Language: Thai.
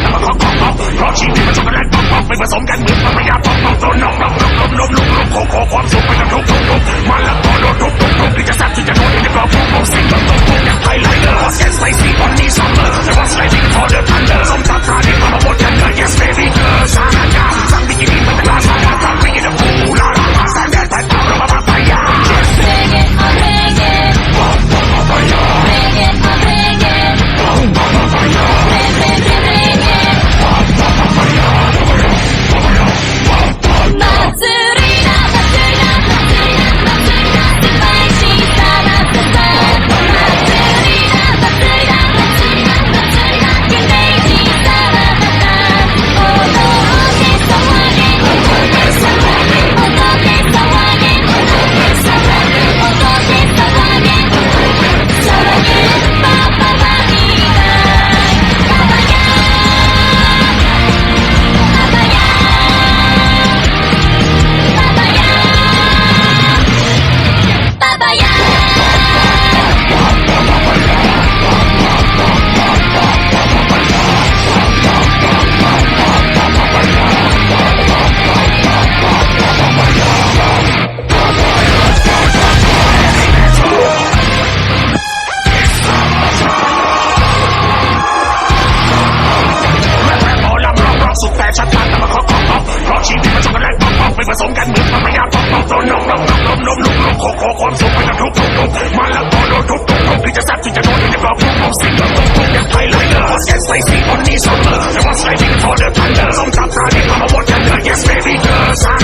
แต่มาขอคอขอเพราะชีวิตมันช็อกโกแลตปอกป๊อไปผสมกันเหมือนปะปายาป๊อกป๊อกโดนนมนมนมนมนมลุกลุกขอขอความสุขไปกับทุกทุกทุกมันละกอโดนทุกทุกทุกที่จะแซ่บที่จะโดนในกรอบทุกทุก Yes,